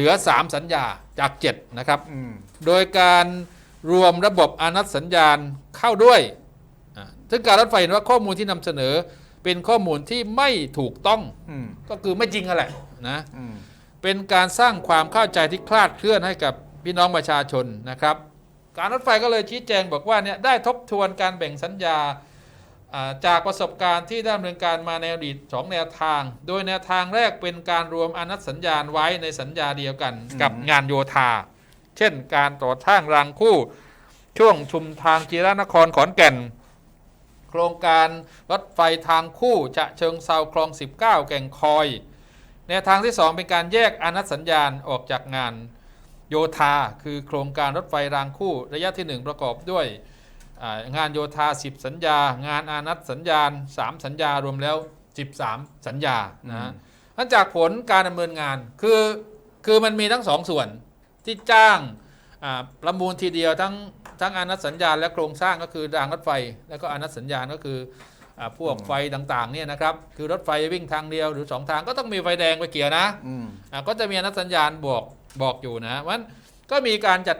ลือ 3 สัญญาจาก 7 นะครับอืมโดยการรวมระบบอานัตสัญญาณเข้าด้วยอ่าซึ่งการรถไฟเห็นว่าข้อมูลที่นำเสนอเป็นข้อมูลที่ไม่ถูกต้องอืมก็คือไม่จริงอะแหละนะอืมเป็นการสร้างความเข้าใจที่คลาดเคลื่อนให้กับพี่น้องประชาชนนะครับ การรถไฟก็เลยชี้แจงบอกว่าเนี่ยได้ทบทวนการแบ่งสัญญาอ่า จากประสบการณ์ที่ได้ดำเนินการมาในอดีตสองแนวทาง โดยแนวทางแรกเป็นการรวมอนัตสัญญาณไว้ในสัญญาเดียวกันกับงานโยธา เช่นการต่อสร้างรางคู่ ช่วงชุมทางจีรนครขอนแก่น โครงการรถไฟทางคู่จะเชิงเซาคลอง 19 แก่งคอย แนวทางที่ 2 เป็นการแยกอนัตสัญญาณออกจากงานโยธา คือโครงการรถไฟรางคู่ระยะทีหนึ่1 ประกอบด้วยอ่า งานโยธา 10 สัญญา งานอานัตสัญญาณ 3 สัญญารวมแล้ว 13 สัญญานะฮะนั่นจากผลการดำเนินงานคือคือมันมีทั้งสองส่วนที่จ้างอ่าประมูลทีเดียวทั้งทั้งอานัตสัญญาณและโครงสร้างก็คือรางรถไฟ แล้วก็อานัตสัญญาณก็คืออาพวกไฟต่างๆเนี่ยนะครับคือรถไฟวิ่งทางเดียวหรือสองทางก็ต้องมีไฟแดงไฟเขียวนะอืมอะก็จะมีอนัตสัญญาณบอกบอกอยู่นะมันก็มีการจัด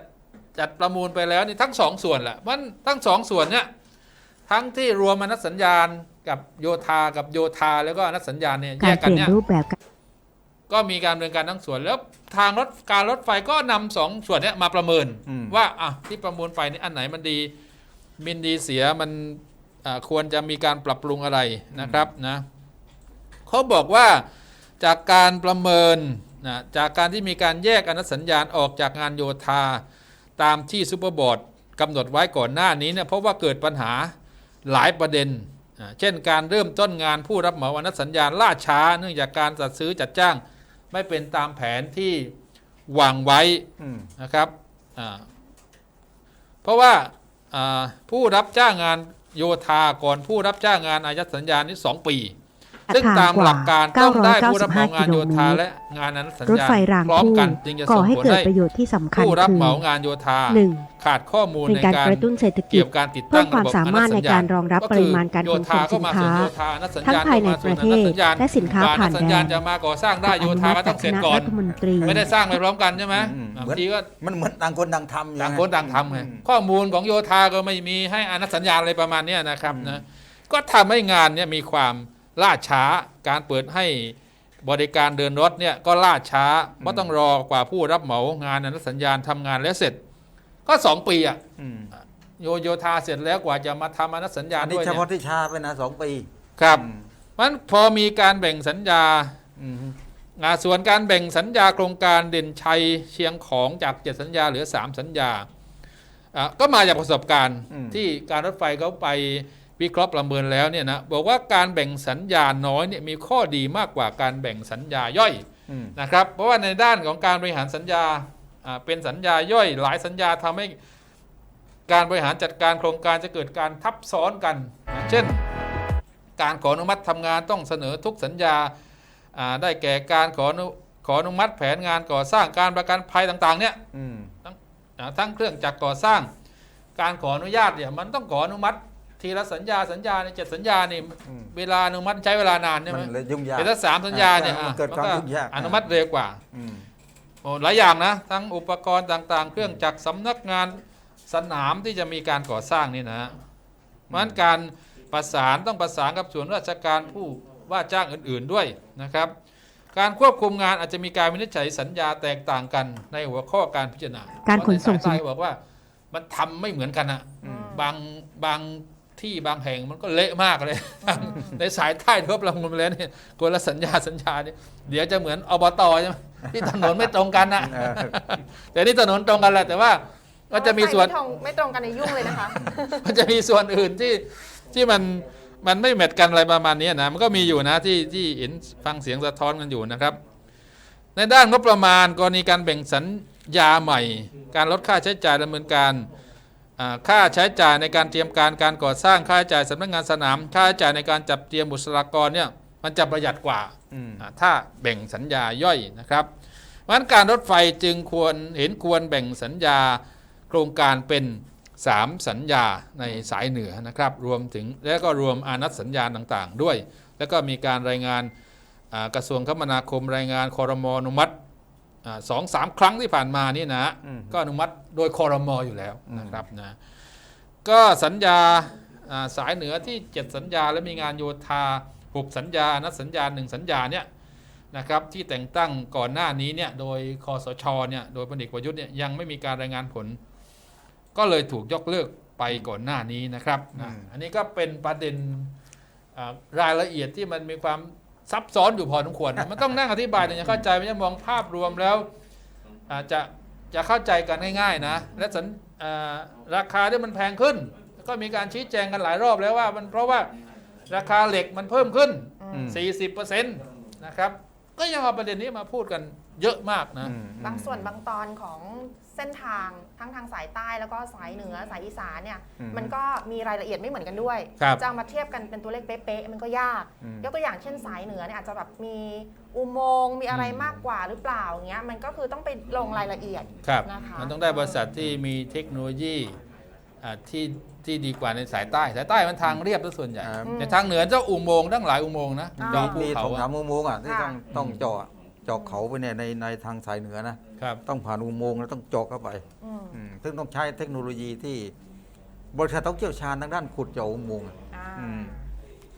จัดประมูลไปแล้วนี่ทั้งสองส่วนแหละมันทั้งสองส่วนเนี่ยทั้งที่รวมอนัตสัญญาณกับโยธากับโยธาแล้วก็อนัตสัญญาณเนี่ยแยการกเปกันลี่ยนเนี่ยรูปแบบการก็มีการดำเนินการทั้งส่วนแล้วทางรถการรถไฟก็นำสองส่วนเนี้ยมาประเมิน อืม ว่าอะที่ประมูลไปนี่อันไหนมันดี มินดีเสียมันอ่าควรจะมีการปรับปรุงอะไรนะครับนะเขาบอกว่าจากการประเมินนะจากการที่มีการแยกอนุสัญญาณออกจากงานโยธา ตามที่ซูเปอร์บอร์ดกำหนดไว้ก่อนหน้านี้เนี่ยเพราะว่าเกิดปัญหาหลายประเด็น เช่นการเริ่มต้นงานผู้รับเหมาอนุสัญญาล่าช้า เนื่องจากการจัดซื้อจัดจ้าง ไม่เป็นตามแผนที่วางไว้นะครับเพราะว่าผู้รับจ้างงานโยธาก่อนผู้รับจ้างงานอายัดสัญญานี้2ปี ซึ่งตามหลักการต้องได้ผู้รับเหมางานโยธาและงานอนุสัญรถญาไฟรางพร้อมคู่กันจึงจะก่อส่งให้ผลเกิดให้ประโยชน์ที่สำคัญผู้รับคือเหมางานโยธาหนึ่งขาดข้อมูลเป็นในการการกระตุ้นเศรษฐกิเกี่จยวกับการติดเพิ่ตั้มงความระบบสามารถในการรองรับก็ปคืริมาณการโยขนธาส่งก็สินมาส่วนค้าโยธาอนุสัญทั้งญาณภายในก็มาปส่วนระอเทนุศสัญญาณและสินค้ากว่าอผ่านุนสัญแดญาณนจะมาก่อสร้างได้โยธาก็ต้องเสร็จก่อนรัฐมนตรีไม่ได้สร้างไปพร้อมกันใช่ไหมอืมบางเหมือนทีก็มันเหมือนต่างคนต่างทำอยู่ต่างไคนต่างทำไงอืมข้อมูลของโยธาก็ไม่มีให้อนัตสัญญาณอะไรประมาณเนี้ยนะครับนะก็ทำให้งานเนี่ยมีความ ล่าช้าการเปิดให้บริการเดินรถเนี่ยก็ล่าช้าเพราะต้องรอกว่าผู้รับเหมางานอนัตสัญญาณทำงานแล้วเสร็จ ก็สองปีอะอืมโยโยธาเสร็จแล้วกว่าจะมาทำอนัตสัญญาณอันนี้ด้วยเฉเนี่ยพาะที่ชาไปนะสองปี ครับอืมมันพอมีการแบ่งสัญญาอืมอ่าส่วนการแบ่งสัญญาโครงการเด่นชัยเชียงของจากเจ็ดสัญญาเหลือ3สัญญาอะก็มาจากประสบการณ์ที่การรถไฟเขาไป วิเคราะห์ประเมินแล้วเนี่ยนะบอกว่าการแบ่งสัญญาน้อยเนี่ยมีข้อดีมากกว่าการแบ่งสัญญาย่อยอืมนะครับ เพราะว่าในด้านของการบริหารสัญญาอ่าเป็นสัญญาย่อย หลายสัญญาทำให้การบริหารจัดการโครงการจะเกิดการทับซ้อนกันนะเช่น การขออนุมัติทำงานต้องเสนอทุกสัญญาอ่าได้แก่การขออนุขออนุมัติแผนงานก่อสร้างการประกันภัยต่างๆเนี่ยอืมอ่าทั้งเครื่องจักรก่อสร้าง การขออนุญาตเนี่ยมันต้องขออนุมัติ ทีละสัญญาสัญญาในเจ็ดสัญญานี่อืม เวลาอนุมัติใช้เวลานานใช่ไหมมันเลยยุ่งยาก แต่ถ้าสามสัญญาเนี่ยอ่าอะมันเกิดความก็ยุ่งยาก อนุมัติเร็วกว่าอืม โอ้หลายอย่างนะ ทั้งอุปกรณ์ต่างๆ เครื่องจักรสำนักงานสนามที่จะมีการก่อสร้างนี่นะฮะเพราะฉะนั้นการประสานต้องประสานกับส่วนราชการผู้ว่าจ้างอื่นๆด้วยนะครับ การควบคุมงานอาจจะมีการวินิจฉัยสัญญาแตกต่างกันในหัวข้อการพิจารณาการขนส่งเพราะในสายใต้บอกว่ามันทำไม่เหมือนกันอะ อืม บางบาง ที่บางแห่งมันก็เละมากเลย ในสายใต้ทบลงมาแล้วเนี่ยคนละสัญญาสัญญาเนี่ยเดี๋ยวจะเหมือนอบตใช่ไหมที่ถนนไม่ตรงกันนะเออแต่นี่ถนนตรงกันแหละแต่ว่าก็จะมีส่วนไม่ตรงไม่ตรงกันในยุ่งเลยนะคะ มันจะมีส่วนอื่นที่ที่มันมันไม่แมทกันอะไรประมาณนี้นะมันก็มีอยู่นะที่ที่เห็นฟังเสียงสะท้อนกันอยู่นะครับ ในด้านงบประมาณกรณีการแบ่งสัญญาใหม่ การลดค่าใช้จ่ายดำเนินการอ่า ค่าใช้จ่ายในการเตรียมการการก่อสร้างค่าใช้จ่ายสำนักงานสนาม ค่าใช้จ่ายในการจัดเตรียมบุคลากรเนี่ยมันจะประหยัดกว่าอืมอ่าถ้าแบ่งสัญญาย่อยนะครับเพราะฉะนั้นการรถไฟจึงควรเห็นควรแบ่งสัญญาโครงการเป็น 3 สัญญาในสายเหนือนะครับ รวมถึงแล้วก็รวมอานัตสัญญาต่างๆ ด้วย แล้วก็มีการรายงานอ่ากระทรวงคมนาคมรายงานคอรมอนุมัติอ่า สองสามครั้งที่ผ่านมานี่นะอืมก็อนุมัติโดยคอรมออยู่แล้วอืมนะครับนะก็สัญญาอ่าสายเหนือที่ 7 สัญญาและมีงานโยธา6สัญญา นัดสัญญา1สัญญาเนี่ยนะครับที่แต่งตั้งก่อนหน้านี้เนี่ยโดยคอสชเนี่ยโดยพลเอกประยุทธ์เนี่ยยังไม่มีการรายงานผล ก็เลยถูกยกเลิกไปก่อนหน้านี้นะครับนะอันนี้ก็เป็นประเด็นอ่ารายละเอียดที่มันมีความ ซับซ้อนอยู่พอสมควรนะมันต้องนั่งอธิบายถึงจะเข้าใจไม่ใช่มองภาพรวมแล้วอาจจะจะเข้าใจกันง่ายๆนะ และสัญอ่าราคาที่มันแพงขึ้น ก็มีการชี้แจงกันหลายรอบแล้วว่า มันเพราะว่าราคาเหล็กมันเพิ่มขึ้นอืม40%นะครับ ก็ยังเอาประเด็นนี้มาพูดกันเยอะมากนะอืมบางส่วนบางตอนของเส้นทางทั้งทางสายใต้แล้วก็สายเหนือสายอีสานเนี่ยอืมมันก็มีรายละเอียดไม่เหมือนกันด้วย ครับจะเอามาเทียบกันเป็นตัวเลขเป๊ะๆมันก็ยาก อืมยกตัวอย่างเช่นสายเหนือเนี่ยอาจจะแบบมีอุโมงค์มีอะไรมากกว่าหรือเปล่าอย่างเงี้ยมันก็คือต้องไปลงรายละเอียด ครับนะคะ มันต้องได้บริษัทที่มีเทคโนโลยีอ่าที่ที่ดีกว่าในสายใต้สายใต้มันทางเรียบซะส่วนใหญ่ครับ แต่ทางเหนือเจ้าอุโมงค์ตั้งหลายอุโมงค์นะอ่า ดองภูมีเขาสองสาอะมอุโมงค์อะที่ค่ะต้องต้องเจาะเจาะเขาไปเนี่ยในในทางสายเหนือนะครับ ต้องผ่านอุโมงค์แล้วต้องเจาะเข้าไปอืมอืมซึ่งต้องใช้เทคโนโลยีที่บริษัทต้องเชี่ยวชาญทางด้านขุดเจาะอุโมงค์อะ อ่าอืม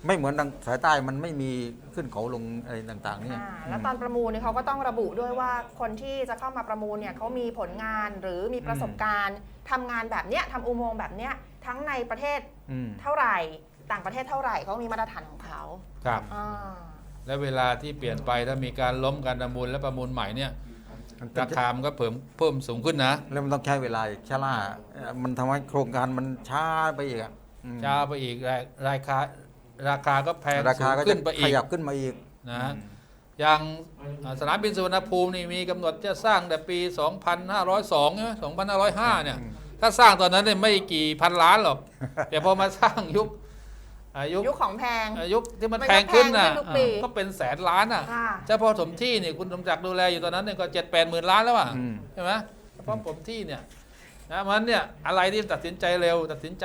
ไม่เหมือนทางสายใต้มันไม่มีขึ้นเขาลงอะไรต่าง ๆ เนี่ยอ่าแล้วตอนประมูลเนี่ยเขาก็ต้องระบุด้วยว่าคนที่จะเข้ามาประมูลเนี่ยเขามีผลงานหรือมีประสบการณ์ทำงานแบบเนี้ยทำอุโมงค์แบบเนี้ยทั้งในประเทศอืม เท่าไหร่ ต่างประเทศเท่าไหร่เขามีมาตรฐานของเขาครับ อ่า และเวลาที่เปลี่ยนไปถ้ามีการล้มการประมูลและประมูลใหม่เนี่ยมันเป็นราคามันก็เพิ่มเพิ่มสูงขึ้นนะแล้วมันต้องใช้เวลาอีกช้าล่าเอ่อมันทำให้โครงการมันช้าไปอีกอะอืมช้าไปอีกราราคาราคาก็แพงราสูคางก็ขึ้จะนไปขอีกยับขึ้นมาอีก นะ อย่างอ่าสนามบินสุวรรณภูมินี่มีกำหนดจะสร้างแต่ปี 2502ใช่ไหม2505 เนี่ย ถ้าสร้างตอนนั้นเนี่ยไม่กี่พันล้านหรอก แต่พอมาสร้างยุค อายุยุคของแพง อายุที่มันมันก็แพงขึ้นน่ะแพงขึ้นทุกปีอ่าก็เป็นแสนล้านอะค่ะ เฉพาะสมที่เนี่ยคุณสมจักรดูแลอยู่ตอนนั้นเนี่ยก็เจ็ดแปดหมื่นล้านแล้วอะอืม ใช่ไหมเฉพาะผมที่เนี่ยนะมันเนี่ยอะไรที่ตัดสินใจเร็ว ตัดสินใจ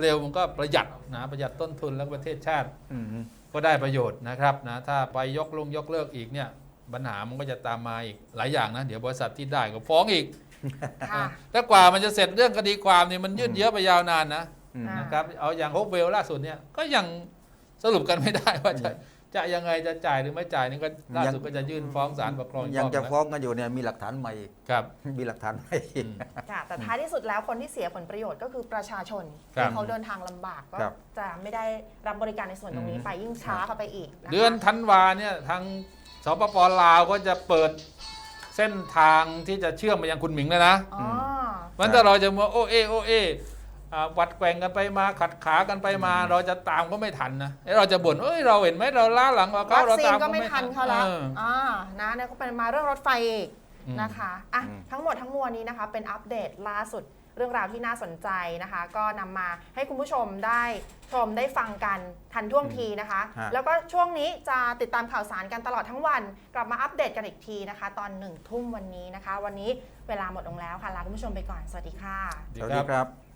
เร็วมันก็ประหยัดนะประหยัดต้นทุนแล้วก็ประเทศชาติ อืม ก็ได้ประโยชน์นะครับนะถ้าไปยกลงยกเลิกอีกเนี่ยปัญหามันก็จะตามมาอีกหลายอย่างนะเดี๋ยวบริษัทที่ได้ก็ฟ้องอีกค่ะถ้ากว่ามันจะเสร็จเรื่องคดีความเนี่ยมันยืดเยื้อไปยาวนานนะอืมอ่า นะครับเอาอย่างโฮปเวลล่าสุดเนี่ยก็ยังสรุปกันไม่ได้ว่าจะจะยังไงจะจ่ายหรือไม่จ่ายนี่ก็ล่าสุดก็จะยื่นฟ้องศาลปกครองอีกยังรอบจะนะฟ้องกันอยู่เนี่ยมีหลักฐานใหม่อีกครับมีหลักฐานใหม่อีกอืมค่ะแต่ท้ายที่สุดแล้วคนที่เสียผลประโยชน์ก็คือประชาชนครับที่เขาเดินทางลำบากก็ครับจะไม่ได้รับบริการในส่วนตรงนี้อืมไปยิ่งช้าเข้าไปอีกะคะเดือนธันวาเนี่ยทางสปปลาวก็จะเปิดเส้นทางที่จะเชื่อมไปยังคุณหมิงแล้วนะอ๋อมันถ้าเราจะมาโอเอโอเออ่า วัดแกว่งกันไปมาขัดขากันไปมา เราจะตามก็ไม่ทันนะเอ้ยเราจะบ่นเอ้ยเราเห็นไหมเราล้าหลังกว่าเขาวัคเราซีนตามก็ไม่ทันเขาแล้วอออ่านะเนี่ยก็เป็นมาเรื่องรถไฟอีกอืมนะคะอะอืมทั้งหมดทั้งมวลนี้นะคะ เป็นอัปเดตล่าสุดเรื่องราวที่น่าสนใจนะคะ ก็นำมาให้คุณผู้ชมได้ชมได้ฟังกันทันท่วงทีนะคะฮะแล้วก็ช่วงนี้จะติดตามข่าวสารกันตลอดทั้งวัน กลับมาอัปเดตกันอีกทีนะคะ ตอนหนึ่งทุ่มวันนี้นะคะ วันนี้เวลาหมดลงแล้วค่ะลาคุณผู้ชมไปก่อนสวัสดีค่ะสวัสดีครับ